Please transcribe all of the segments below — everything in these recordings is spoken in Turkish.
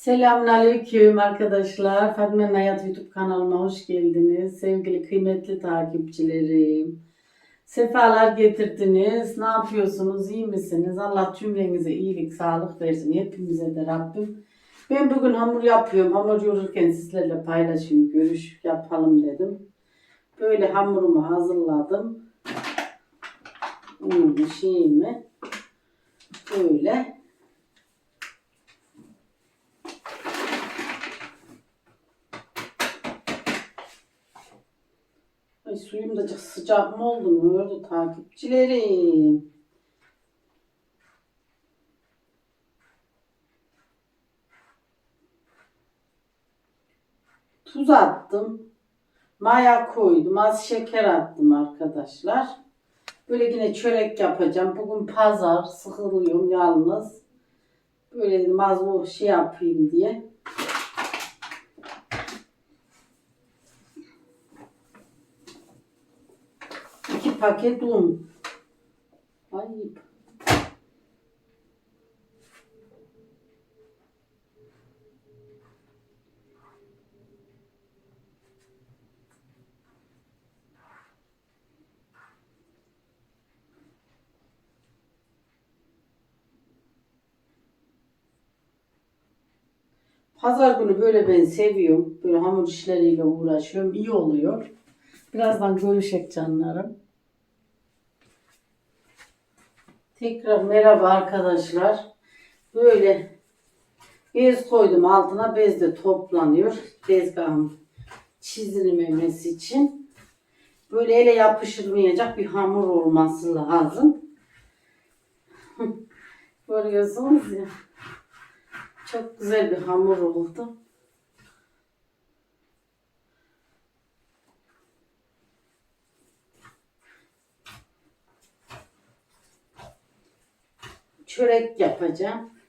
Selamünaleyküm arkadaşlar. Fatma'nın Hayat YouTube kanalıma hoş geldiniz. Sevgili kıymetli takipçilerim. Sefalar getirdiniz. Ne yapıyorsunuz? İyi misiniz? Allah cümlenize iyilik, sağlık versin. Hepimize de Rabbim. Ben bugün hamur yapıyorum. Hamur yoğururken sizlerle paylaşayım, görüş yapalım dedim. Böyle hamurumu hazırladım. Unumu, şeyimi. Böyle. Ay suyum da sıcak mı oldu mu? Öyle takipçilerim. Tuz attım. Maya koydum. Az şeker attım arkadaşlar. Böyle yine çörek yapacağım. Bugün pazar. Sıkılıyorum yalnız. Böyle dedim az bu şey yapayım diye. İki paket un. Ay. Pazar günü böyle ben seviyorum. Böyle hamur işleriyle uğraşıyorum. İyi oluyor. Birazdan görüşecek canlarım. Tekrar merhaba arkadaşlar. Böyle bez koydum altına. Bez de toplanıyor. Tezgahım çizilmemesi için. Böyle ele yapışılmayacak bir hamur olması lazım. Görüyorsunuz ya. Çok güzel bir hamur oldu. Çörek yapacağım.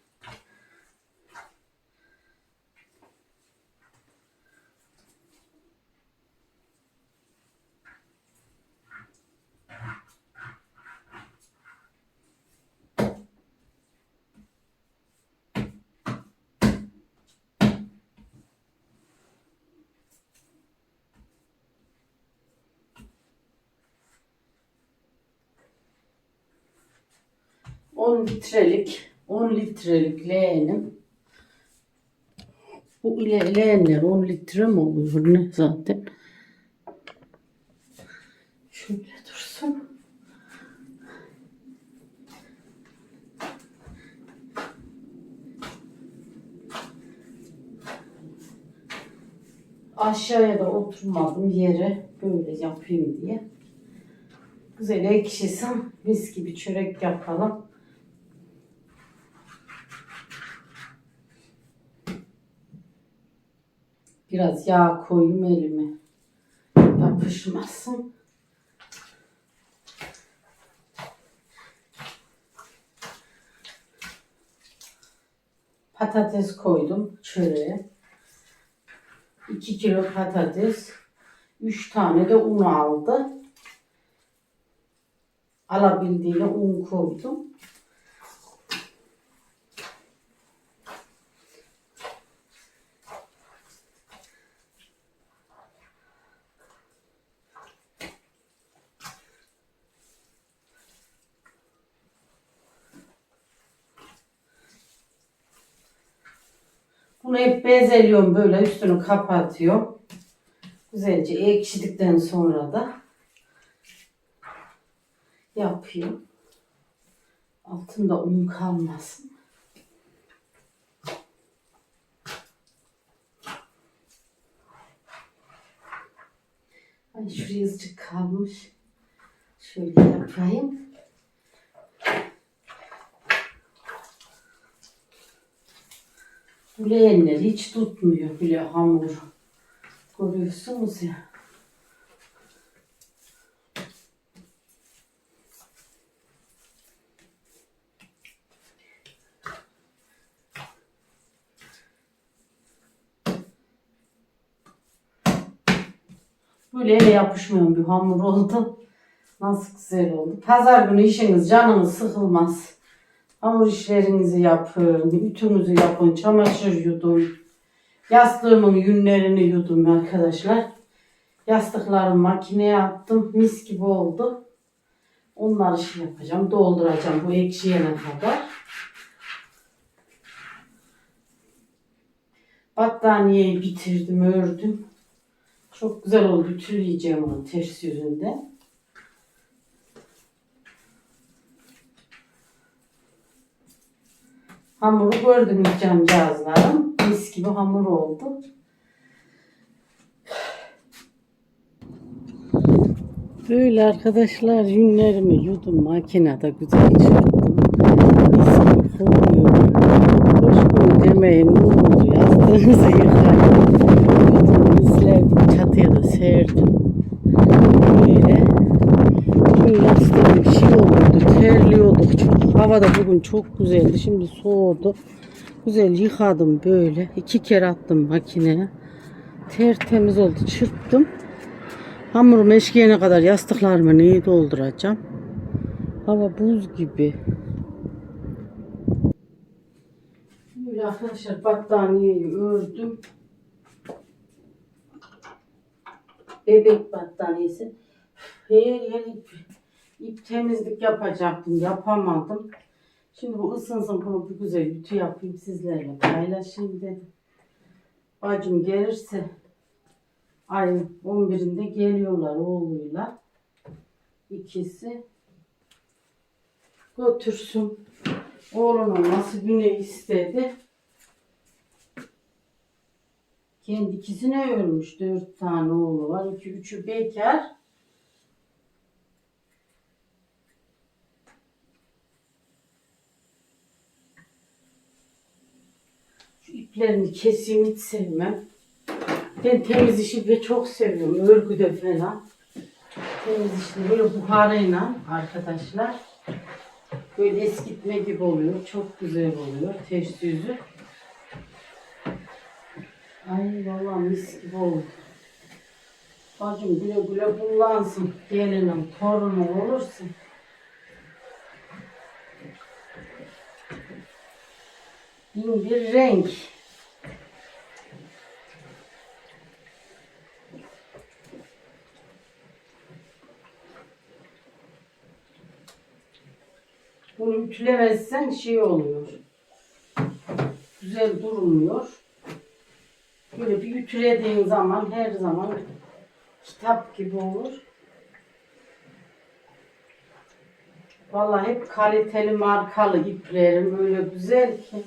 On litrelik 10 litrelik leğenim. Bu ile leğenler 10 litre mi oluyor ne zaten? Şöyle dursun. Aşağıya da oturmadım yere böyle yapayım diye. Güzel ekşisin. Mis gibi çörek yapalım. Biraz yağ koyayım elime. Yapışmasın. Patates koydum çöreğe. 2 kilo patates. 3 tane de un aldı. Alabildiğine un koydum. Bunu hep bezeliyorum böyle üstünü kapatıyorum. Güzelce ekşidikten sonra da yapıyorum. Altında un kalmasın. Ay şuraya azıcık kalmış. Şöyle yapayım. Leğenler hiç tutmuyor bile hamur. Görüyorsunuz ya. Böyle ele yapışmayan bir hamur oldu. Nasıl güzel oldu. Pazar günü işiniz canınız sıkılmaz. Hamur işlerinizi yapın, ütünüzü yapın, çamaşır yudum. Yastığımın yünlerini yudum arkadaşlar. Yastıklarımı makineye attım. Mis gibi oldu. Onları şey yapacağım. Dolduracağım bu ekşiyene kadar. Battaniyeyi bitirdim, ördüm. Çok güzel oldu. Ütüleyeceğim onu ters yüzünde. Hamuru gördünüz cancağızlarım. Mis gibi hamur oldu. Böyle arkadaşlar yünlerimi yudum makinede güzel çırptım. Mis gibi kokuyor. Hoş bunu demeyin ne oldu yastığınızı yıkayın. Yudum mislerdim çatıya da serdim. Böyle. Yastığım bir şey olurdu terliyorduk çok. Hava da bugün çok güzeldi şimdi soğudu. Güzel yıkadım böyle. iki kere attım makineye. Tertemiz oldu çırptım. Hamurum eşkiyene kadar yastıklarımı neyi dolduracağım. Hava buz gibi. Böyle arkadaşlar battaniyeyi ördüm. Bebek battaniyesi. Her yer ip, temizlik yapacaktım. Yapamadım. Şimdi bu ısınsın bunu bir güzel ütü yapayım sizlerle paylaşayım dedim. Bacım gelirse ayın 11'inde geliyorlar oğluyla. İkisi götürsün. Oğlunun nasibini istedi. Kendi ikisine ölmüş. Dört tane oğlu var. İki, üçü bekar. Şu iplerini keseyim hiç sevmem. Ben temiz işi ve çok seviyorum. Örgüde falan. Temiz işi böyle buharıyla arkadaşlar. Böyle eskitme gibi oluyor. Çok güzel oluyor. Ters yüzü. Ay vallahi mis gibi oldu. Bacım güle güle kullansın. Gelinim, torunum olursun. Bin bir renk. Bunu ütülemezsen şey oluyor. Güzel durmuyor. Böyle bir ütülediğin zaman her zaman kitap gibi olur. Vallahi hep kaliteli markalı iplerim öyle güzel ki.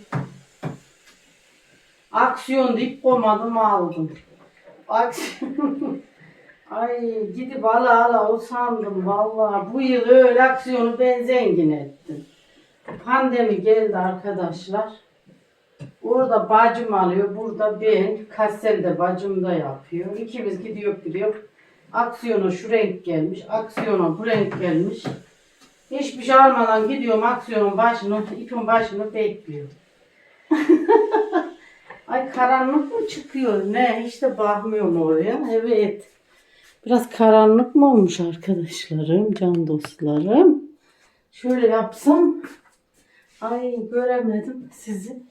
Aksiyon ip koymadım aldım. Aksiyon. Ay gidip ala ala o sandım vallahi bu yıl öyle aksiyonu ben zengin ettim. Pandemi geldi arkadaşlar. Orada bacım alıyor, burada ben. Kassel'de bacım da yapıyor. İkimiz gidiyor gidiyor. Aksiyona şu renk gelmiş, aksiyona bu renk gelmiş. Hiçbir şey almadan gidiyorum aksiyonun başını, ipin başını bekliyor. Ay karanlık mı çıkıyor? Ne? Hiç de bakmıyorum oraya. Evet. Biraz karanlık mı olmuş arkadaşlarım, can dostlarım? Şöyle yapsam. Ay göremedim sizi.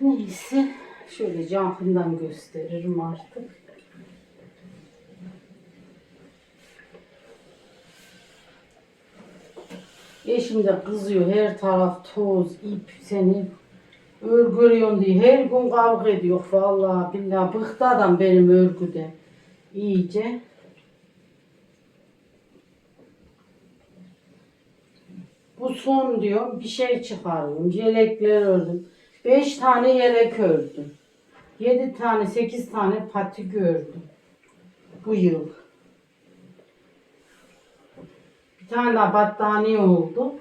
Neyse. Şöyle yakından gösteririm artık. Eşim de kızıyor. Her taraf toz, ip seni örgülüyorsun diye. Her gün kavga ediyor. Vallahi billahi bıktı adam benim örgüde. İyice. Bu son diyorum bir şey çıkarıyorum. Yelekler ördüm. Beş tane yelek ördüm. Yedi tane, sekiz tane pati gördüm. Bu yıl. Bir tane daha battaniye oldu.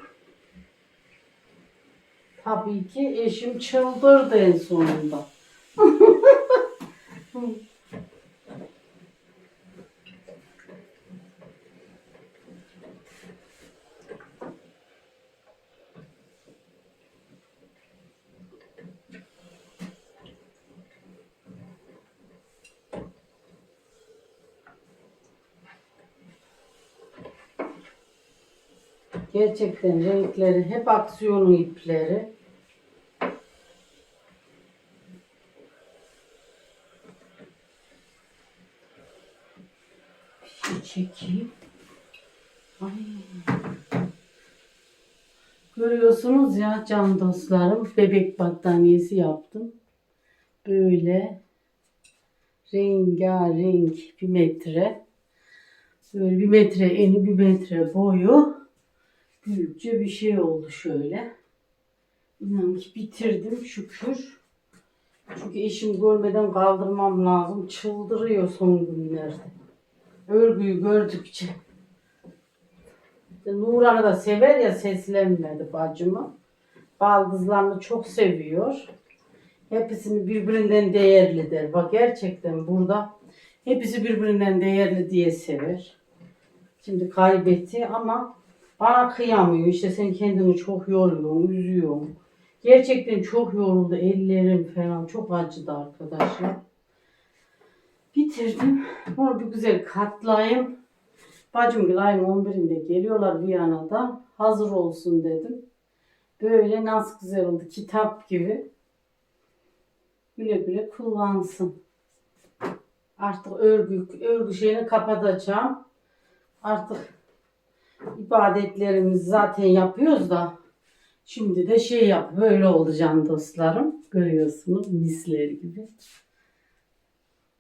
Tabii ki eşim çıldırdı en sonunda. Gerçekten renkleri hep aksiyonun ipleri. Bir şey çekeyim. Ay. Görüyorsunuz ya can dostlarım bebek battaniyesi yaptım. Böyle rengarenk bir metre. Böyle bir metre eni bir metre boyu. Büyükçe bir şey oldu şöyle. İnan ki bitirdim şükür. Çünkü eşim görmeden kaldırmam lazım. Çıldırıyor son günlerde. Örgüyü gördükçe. İşte Nuran'ı da sever ya seslenmedi bacımı. Baldızlarını çok seviyor. Hepsini birbirinden değerli der. Bak gerçekten burada hepsi birbirinden değerli diye sever. Şimdi kaybetti ama bana kıyamıyor. İşte sen kendini çok yoruyorsun, üzüyorsun. Gerçekten çok yoruldu. Ellerim falan çok acıdı arkadaşlar. Bitirdim. Bunu bir güzel katlayayım. Bacım gibi ayın 11'inde geliyorlar Viyana'da. Hazır olsun dedim. Böyle nasıl güzel oldu. Kitap gibi. Güle güle kullansın. Artık örgü, örgü şeyini kapatacağım. Artık ibadetlerimizi zaten yapıyoruz da şimdi de şey yap böyle oldu can dostlarım. Görüyorsunuz misler gibi.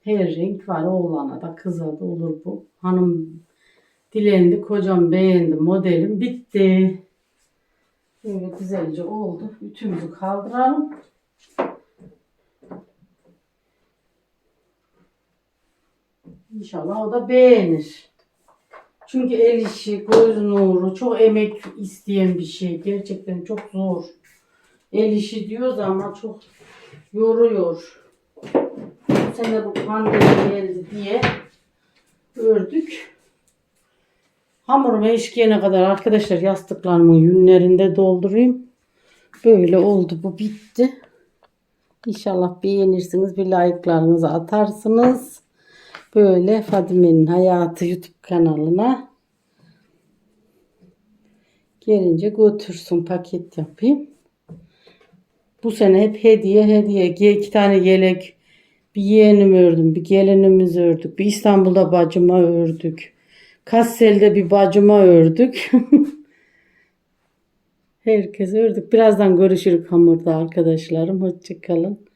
Her renk var oğlana da kıza da olur bu. Hanım dilendi kocam beğendi modelim bitti. Böyle güzelce oldu. Ütümüzü kaldıralım. İnşallah o da beğenir. Çünkü el işi, göz nuru çok emek isteyen bir şey. Gerçekten çok zor. El işi diyoruz ama çok yoruyor. Bu sene bu pandemi geldi diye ördük. Hamurumu eşkiyene kadar arkadaşlar yastıklarımın yünlerinde doldurayım. Böyle oldu bu bitti. İnşallah beğenirsiniz. Bir like'larınızı atarsınız. Böyle Fadime'nin Hayatı YouTube kanalına gelince götürsün paket yapayım. Bu sene hep hediye hediye. İki tane yelek bir yeğenim ördüm. Bir gelinimiz ördük. Bir İstanbul'da bacıma ördük. Kassel'de bir bacıma ördük. Herkes ördük. Birazdan görüşürük hamurda arkadaşlarım. Hoşçakalın.